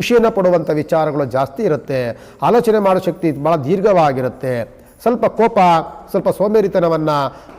ಖುಷಿಯನ್ನು ಪಡುವಂಥ ವಿಚಾರಗಳು ಜಾಸ್ತಿ ಇರುತ್ತೆ. ಆಲೋಚನೆ ಮಾಡೋ ಶಕ್ತಿ ಭಾಳ ದೀರ್ಘವಾಗಿರುತ್ತೆ. ಸ್ವಲ್ಪ ಕೋಪ, ಸ್ವಲ್ಪ ಸೋಮೇರಿತನವನ್ನು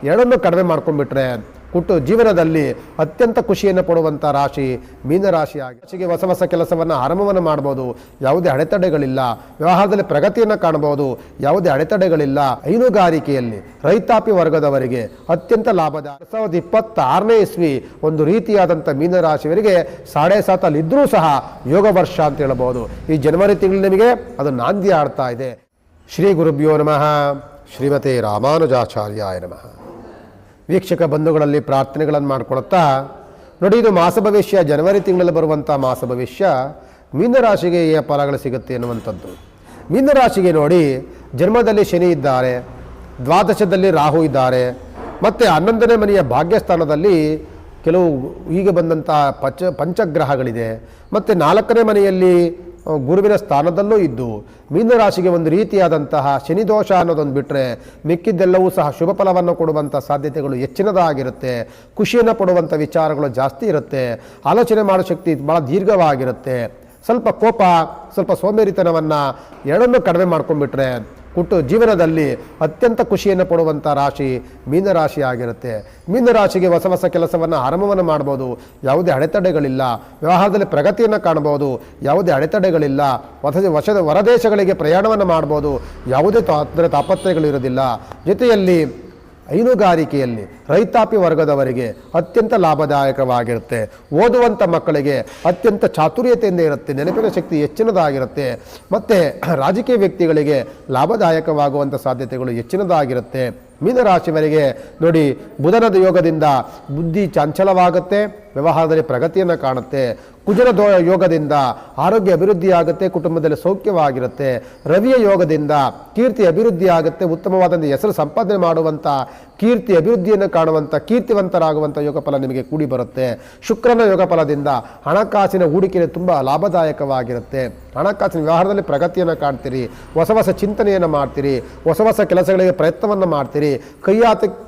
ಎರಡನ್ನೂ ಕಡಿಮೆ ಮಾಡ್ಕೊಂಡ್ಬಿಟ್ರೆ ಕುಟ್ಟು ಜೀವನದಲ್ಲಿ ಅತ್ಯಂತ ಖುಷಿಯನ್ನು ಪಡುವಂಥ ರಾಶಿ ಮೀನರಾಶಿಯಾಗಿ ರಾಶಿಗೆ ಹೊಸ ಹೊಸ ಕೆಲಸವನ್ನು ಆರಂಭವನ್ನು ಮಾಡ್ಬೋದು. ಯಾವುದೇ ಅಡೆತಡೆಗಳಿಲ್ಲ. ವ್ಯವಹಾರದಲ್ಲಿ ಪ್ರಗತಿಯನ್ನು ಕಾಣಬಹುದು ಯಾವುದೇ ಅಡೆತಡೆಗಳಿಲ್ಲ. ಹೈನುಗಾರಿಕೆಯಲ್ಲಿ ರೈತಾಪಿ ವರ್ಗದವರಿಗೆ ಅತ್ಯಂತ ಲಾಭದ ಎರಡ್ ಸಾವಿರದ ಇಪ್ಪತ್ತಾರನೇ ಇಸ್ವಿ ಒಂದು ರೀತಿಯಾದಂಥ ಮೀನರಾಶಿಯವರಿಗೆ ಸಾಡೆ ಸಾತಲ್ಲಿದ್ದರೂ ಸಹ ಯೋಗ ವರ್ಷ ಅಂತ ಹೇಳ್ಬೋದು. ಈ ಜನವರಿ ತಿಂಗಳು ನಿಮಗೆ ಅದು ನಾಂದಿ ಆಡ್ತಾ ಇದೆ. ಶ್ರೀ ಗುರುಭ್ಯೋ ನಮಃ. ಶ್ರೀಮತಿ ರಾಮಾನುಜಾಚಾರ್ಯಾಯ ನಮಃ. ವೀಕ್ಷಕ ಬಂಧುಗಳಲ್ಲಿ ಪ್ರಾರ್ಥನೆಗಳನ್ನು ಮಾಡ್ಕೊಳ್ತಾ, ನೋಡಿ, ಇದು ಮಾಸ ಭವಿಷ್ಯ, ಜನವರಿ ತಿಂಗಳಲ್ಲಿ ಬರುವಂಥ ಮಾಸ ಭವಿಷ್ಯ ಮೀನರಾಶಿಗೆ ಈ ಫಲಗಳು ಸಿಗುತ್ತೆ ಎನ್ನುವಂಥದ್ದು. ಮೀನರಾಶಿಗೆ ನೋಡಿ, ಜನ್ಮದಲ್ಲಿ ಶನಿ ಇದ್ದಾರೆ, ದ್ವಾದಶದಲ್ಲಿ ರಾಹು ಇದ್ದಾರೆ, ಮತ್ತು ಹನ್ನೊಂದನೇ ಮನೆಯ ಭಾಗ್ಯಸ್ಥಾನದಲ್ಲಿ ಕೆಲವು ಈಗ ಬಂದಂಥ ಪಂಚ, ಪಂಚಗ್ರಹಗಳಿದೆ, ಮತ್ತು ನಾಲ್ಕನೇ ಮನೆಯಲ್ಲಿ ಗುರುವಿನ ಸ್ಥಾನದಲ್ಲೂ ಇದ್ದು ಮೀನರಾಶಿಗೆ ಒಂದು ರೀತಿಯಾದಂತಹ ಶನಿದೋಷ ಅನ್ನೋದೊಂದು ಬಿಟ್ಟರೆ ಮಿಕ್ಕಿದ್ದೆಲ್ಲವೂ ಸಹ ಶುಭ ಫಲವನ್ನು ಕೊಡುವಂಥ ಸಾಧ್ಯತೆಗಳು ಹೆಚ್ಚಿನದಾಗಿರುತ್ತೆ. ಖುಷಿಯನ್ನು ಪಡುವಂಥ ವಿಚಾರಗಳು ಜಾಸ್ತಿ ಇರುತ್ತೆ. ಆಲೋಚನೆ ಮಾಡೋ ಶಕ್ತಿ ಭಾಳ ದೀರ್ಘವಾಗಿರುತ್ತೆ. ಸ್ವಲ್ಪ ಕೋಪ, ಸ್ವಲ್ಪ ಸೋಮೇರಿತನವನ್ನು ಎರಡನ್ನೂ ಕಡಿಮೆ ಮಾಡ್ಕೊಂಡ್ಬಿಟ್ರೆ ಕುಟ್ಟು ಜೀವನದಲ್ಲಿ ಅತ್ಯಂತ ಖುಷಿಯನ್ನು ಪಡುವಂಥ ರಾಶಿ ಮೀನರಾಶಿ ಆಗಿರುತ್ತೆ. ಮೀನರಾಶಿಗೆ ಹೊಸ ಹೊಸ ಕೆಲಸವನ್ನು ಆರಂಭವನ್ನು ಮಾಡ್ಬೋದು. ಯಾವುದೇ ಅಡೆತಡೆಗಳಿಲ್ಲ. ವ್ಯವಹಾರದಲ್ಲಿ ಪ್ರಗತಿಯನ್ನು ಕಾಣಬಹುದು ಯಾವುದೇ ಅಡೆತಡೆಗಳಿಲ್ಲ. ಹೊಸ ವಶದ ಹೊರದೇಶಗಳಿಗೆ ಪ್ರಯಾಣವನ್ನು ಮಾಡ್ಬೋದು. ಯಾವುದೇ ತಾಪತ್ರಯಗಳಿರೋದಿಲ್ಲ ಜೊತೆಯಲ್ಲಿ ಹೈನುಗಾರಿಕೆಯಲ್ಲಿ ರೈತಾಪಿ ವರ್ಗದವರಿಗೆ ಅತ್ಯಂತ ಲಾಭದಾಯಕವಾಗಿರುತ್ತೆ. ಓದುವಂಥ ಮಕ್ಕಳಿಗೆ ಅತ್ಯಂತ ಚಾತುರ್ಯತೆಯಿಂದ ಇರುತ್ತೆ, ನೆನಪಿನ ಶಕ್ತಿ ಹೆಚ್ಚಿನದಾಗಿರುತ್ತೆ, ಮತ್ತು ರಾಜಕೀಯ ವ್ಯಕ್ತಿಗಳಿಗೆ ಲಾಭದಾಯಕವಾಗುವಂಥ ಸಾಧ್ಯತೆಗಳು ಹೆಚ್ಚಿನದಾಗಿರುತ್ತೆ. ಮೀನರಾಶಿಯವರಿಗೆ ನೋಡಿ ಬುಧನದ ಯೋಗದಿಂದ ಬುದ್ಧಿ ಚಂಚಲವಾಗುತ್ತೆ. ವ್ಯವಹಾರದಲ್ಲಿ ಪ್ರಗತಿಯನ್ನು ಕಾಣುತ್ತೆ. ಕುಜನ ದೋ ಯೋಗದಿಂದ ಆರೋಗ್ಯ ಅಭಿವೃದ್ಧಿ ಆಗುತ್ತೆ, ಕುಟುಂಬದಲ್ಲಿ ಸೌಖ್ಯವಾಗಿರುತ್ತೆ. ರವಿಯ ಯೋಗದಿಂದ ಕೀರ್ತಿ ಅಭಿವೃದ್ಧಿ ಆಗುತ್ತೆ ಉತ್ತಮವಾದಂಥ ಹೆಸರು ಸಂಪಾದನೆ ಮಾಡುವಂಥ ಕೀರ್ತಿ ಅಭಿವೃದ್ಧಿಯನ್ನು ಕಾಣುವಂಥ ಕೀರ್ತಿವಂತರಾಗುವಂಥ ಯೋಗ ಫಲ ನಿಮಗೆ ಕೂಡಿ ಬರುತ್ತೆ. ಶುಕ್ರನ ಯೋಗ ಫಲದಿಂದ ಹಣಕಾಸಿನ ಹೂಡಿಕೆ ತುಂಬ ಲಾಭದಾಯಕವಾಗಿರುತ್ತೆ. ಹಣಕಾಸಿನ ವ್ಯವಹಾರದಲ್ಲಿ ಪ್ರಗತಿಯನ್ನು ಕಾಣ್ತೀರಿ. ಹೊಸ ಹೊಸ ಚಿಂತನೆಯನ್ನು ಮಾಡ್ತೀರಿ. ಹೊಸ ಹೊಸ ಕೆಲಸಗಳಿಗೆ ಪ್ರಯತ್ನವನ್ನು ಮಾಡ್ತೀರಿ. ಕೈ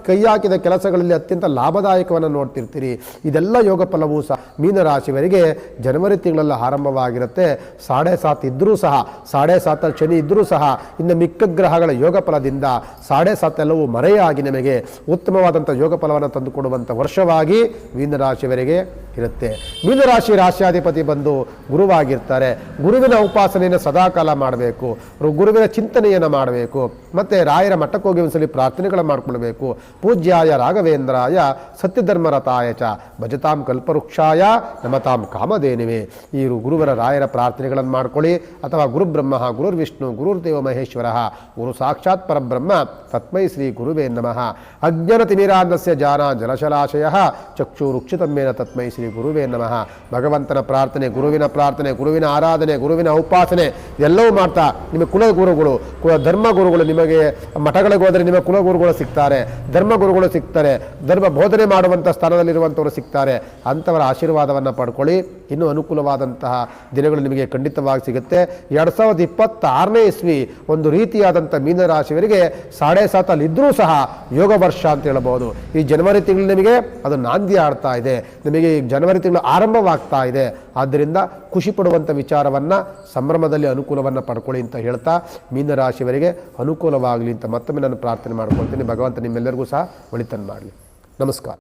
ಕೈ ಹಾಕಿದ ಕೆಲಸಗಳಲ್ಲಿ ಅತ್ಯಂತ ಲಾಭದಾಯಕವನ್ನು ನೋಡ್ತಿರ್ತೀರಿ. ಇದೆಲ್ಲ ಯೋಗ ಫಲವೂ ಸಹ ಮೀನರಾಶಿಯವರಿಗೆ ಜನವರಿ ತಿಂಗಳಲ್ಲಿ ಆರಂಭವಾಗಿರುತ್ತೆ. ಸಾಡೆ ಸಾತ್ ಇದ್ದರೂ ಸಹ, ಸಾಡೆ ಸಾತಲ್ಲಿ ಶನಿ ಇದ್ದರೂ ಸಹ ಇನ್ನು ಮಿಕ್ಕ ಗ್ರಹಗಳ ಯೋಗ ಫಲದಿಂದ ಸಾಡೆ ಸಾತೆಲ್ಲವೂ ಮರೆಯಾಗಿ ನಮಗೆ ಉತ್ತಮವಾದಂಥ ಯೋಗ ಫಲವನ್ನು ತಂದುಕೊಡುವಂಥ ವರ್ಷವಾಗಿ ಮೀನರಾಶಿಯವರಿಗೆ ಇರುತ್ತೆ. ಮೀನರಾಶಿ ರಾಶ್ಯಾಧಿಪತಿ ಬಂದು ಗುರುವಾಗಿರ್ತಾರೆ. ಗುರುವಿನ ಉಪಾಸನೆಯನ್ನು ಸದಾಕಾಲ ಮಾಡಬೇಕು. ಗುರುವಿನ ಚಿಂತನೆಯನ್ನು ಮಾಡಬೇಕು. ಮತ್ತು ರಾಯರ ಮಠಕ್ಕೆ ಹೋಗಿ ಒಂದ್ಸಲಿ ಪ್ರಾರ್ಥನೆಗಳನ್ನು ಮಾಡಿಕೊಳ್ಬೇಕು. ಪೂಜ್ಯಾಯ ರಾಘವೇಂದ್ರಾಯ ಸತ್ಯಧರ್ಮರತಾಯ ಚ ಭಜತಾಂ ಕಲ್ಪವೃಕ್ಷಾಯ ನಮತಾಂ ಕಾಮಧೇನಿವೆ. ಈ ಗುರುವರ ರಾಯರ ಪ್ರಾರ್ಥನೆಗಳನ್ನು ಮಾಡ್ಕೊಳ್ಳಿ. ಅಥವಾ ಗುರುಬ್ರಹ್ಮ, ಗುರುರ್ವಿಷ್ಣು, ಗುರುರ್ದೇವ ಮಹೇಶ್ವರ, ಗುರು ಸಾಕ್ಷಾತ್ ಪರಬ್ರಹ್ಮ, ತತ್ಮೈ ಶ್ರೀ ಗುರುವೇ ನಮಃ. ಅಜ್ಞಾನತಿಮಿರಾಂಧಸ್ಯ ಜಾನ ಜಲಶಲಾಶಯ, ಚಕ್ಷುರುಕ್ಷಿತಮ್ಮೇನ ತತ್ಮೈ ಗುರುವೇ ನಮಃ. ಭಗವಂತನ ಪ್ರಾರ್ಥನೆ, ಗುರುವಿನ ಪ್ರಾರ್ಥನೆ, ಗುರುವಿನ ಆರಾಧನೆ, ಗುರುವಿನ ಉಪಾಸನೆ ಎಲ್ಲವೂ ಮಾಡ್ತಾ ನಿಮ್ಮ ಕುಲಗುರುಗಳು, ಕುಲ ಧರ್ಮ ಗುರುಗಳು ನಿಮಗೆ ಮಠಗಳಿಗೆ ಹೋದರೆ ನಿಮ್ಮ ಕುಲಗುರುಗಳು ಸಿಗ್ತಾರೆ. ಧರ್ಮ ಗುರುಗಳು ಸಿಗ್ತಾರೆ. ಧರ್ಮ ಬೋಧನೆ ಮಾಡುವಂಥ ಸ್ಥಾನದಲ್ಲಿರುವಂಥವರು ಸಿಗ್ತಾರೆ. ಅಂಥವರ ಆಶೀರ್ವಾದವನ್ನು ಪಡ್ಕೊಳ್ಳಿ. ಇನ್ನೂ ಅನುಕೂಲವಾದಂತಹ ದಿನಗಳು ನಿಮಗೆ ಖಂಡಿತವಾಗಿ ಸಿಗುತ್ತೆ. ಎರಡು ಸಾವಿರದ ಇಪ್ಪತ್ತಾರನೇ ಇಸ್ವಿ ಒಂದು ರೀತಿಯಾದಂಥ ಮೀನರಾಶಿಯವರಿಗೆ ಸಾಡೆ ಸಾತಲ್ಲಿ ಇದ್ದರೂ ಸಹ ಯೋಗ ವರ್ಷ ಅಂತ ಹೇಳಬಹುದು ಈ ಜನವರಿ ತಿಂಗಳು ನಿಮಗೆ ಅದು ನಾಂದಿ ಆಡ್ತಾ ಇದೆ. ನಿಮಗೆ ಜನವರಿ ತಿಂಗಳು ಆರಂಭವಾಗ್ತಾ ಇದೆ. ಆದ್ದರಿಂದ ಖುಷಿ ಪಡುವಂಥ ವಿಚಾರವನ್ನು ಸಂಭ್ರಮದಲ್ಲಿ ಅನುಕೂಲವನ್ನು ಪಡ್ಕೊಳ್ಳಿ ಅಂತ ಹೇಳ್ತಾ ಮೀನರಾಶಿಯವರಿಗೆ ಅನುಕೂಲವಾಗಲಿ ಅಂತ ಮತ್ತೊಮ್ಮೆ ನಾನು ಪ್ರಾರ್ಥನೆ ಮಾಡ್ಕೊಳ್ತೀನಿ. ಭಗವಂತ ನಿಮ್ಮೆಲ್ಲರಿಗೂ ಸಹ ಒಳಿತನ ಮಾಡಲಿ. ನಮಸ್ಕಾರ.